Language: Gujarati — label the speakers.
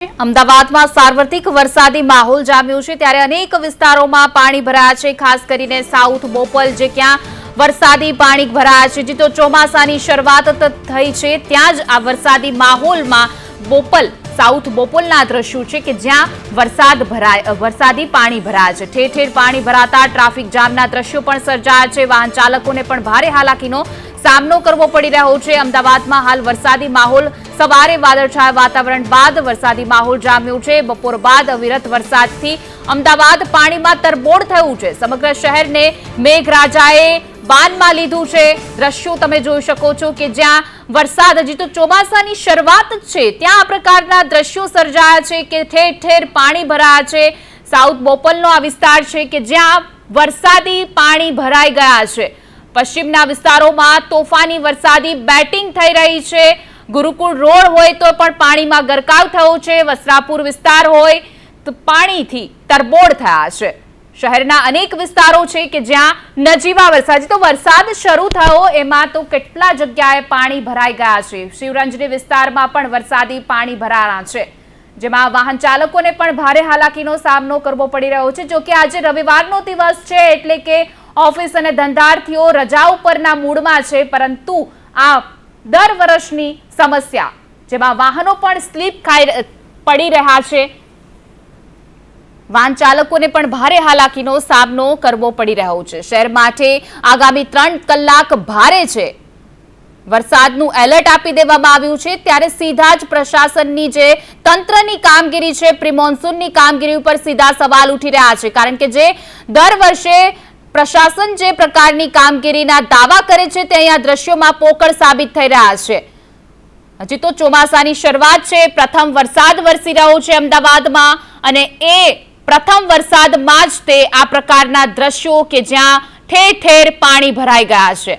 Speaker 1: અમદાવાદમાં સાર્વત્રિક વરસાદી માહોલ જામ્યો છે ત્યારે અનેક વિસ્તારોમાં પાણી ભરાયા છે, ખાસ કરીને સાઉથ બોપલ, જે ક્યાં વરસાદી પાણી ભરાયા છે. જે તો ચોમાસાની શરૂઆત થઈ છે, ત્યાં જ આ વરસાદી માહોલમાં બોપલ, સાઉથ બોપલના દ્રશ્યો છે કે જ્યાં વરસાદ ભરાય વરસાદી પાણી ભરાયા છે. ઠેર ઠેર પાણી ભરાતા ટ્રાફિક જામના દ્રશ્યો પણ સર્જાયા છે, વાહન ચાલકોને પણ ભારે હાલાકીનો સામનો કરવો પડી રહ્યો છે. અમદાવાદમાં હાલ વરસાદી માહોલ. સવારે વાદળછાયા વાતાવરણ બાદ વરસાદી માહોલ જામ્યો છે. બપોર બાદ અવિરત વરસાદથી અમદાવાદ પાણીમાં તરબોળ થયું છે. સમગ્ર શહેરને મેઘરાજાએ બાનમાં લીધું છે. દ્રશ્યો તમે જોઈ શકો છો કે જ્યાં વરસાદ હજી તો ચોમાસાની શરૂઆત જ છે. ત્યાં આ પ્રકારના દ્રશ્યો સર્જાયા છે કે ઠેર ઠેર પાણી ભરાયા છે. સાઉથ બોપલનો આ વિસ્તાર છે કે જ્યાં વરસાદી પાણી ભરાઈ ગયા છે. પશ્ચિમના વિસ્તારોમાં તોફાની વરસાદી બેટિંગ થઈ રહી છે. ગુરુકુળ રોડ હોય તો પણ પાણીમાં ગરકાવ થયો છે. વસ્ત્રાપુર વિસ્તાર હોય તો પાણીથી તરબોળ થયા છે. શહેરના અનેક વિસ્તારો છે કે જ્યાં નજીવા વરસાદ. તો વરસાદ શરૂ થયો, એમાં તો કેટલા જગ્યાએ પાણી ભરાઈ ગયા છે. શિવરંજની વિસ્તારમાં પણ વરસાદી પાણી ભરાયા છે. જેમાં વાહન ચાલકોને પણ ભારે હાલાકીનો સામનો કરવો પડી રહ્યો છે. જો કે આજે રવિવારનો દિવસ છે, એટલે કે ઓફિસ અને ધંધાર્થીઓ રજા ઉપરના મૂડમાં છે, પરંતુ આ દર વર્ષની સમસ્યા, જેમાં વાહનો પણ સ્લીપ ખાઈ પડી રહ્યા છે. વાહન ચાલકોને પણ ભારે હાલાકીનો સામનો કરવો પડી રહ્યો છે. શહેર માટે આગામી ત્રણ કલાક ભારે છે. વરસાદનું એલર્ટ આપી દેવામાં આવ્યું છે, ત્યારે સીધા જ પ્રશાસનની જે તંત્રની કામગીરી છે પ્રી મોન્સૂનની કામગીરી ઉપર સીધા સવાલ ઉઠી રહ્યા છે, કારણ કે જે દર વર્ષે પ્રશાસન જે પ્રકારની કામગીરીના દાવા કરે છે, તે અહીંયા દ્રશ્યોમાં પોકળ સાબિત થઈ રહ્યા છે. હજી તો ચોમાસાની શરૂઆત છે, પ્રથમ વરસાદ વરસી રહ્યો છે અમદાવાદમાં, અને એ પ્રથમ વરસાદમાં જ તે આ પ્રકારના દ્રશ્યો કે જ્યાં ઠેર ઠેર પાણી ભરાઈ ગયા છે.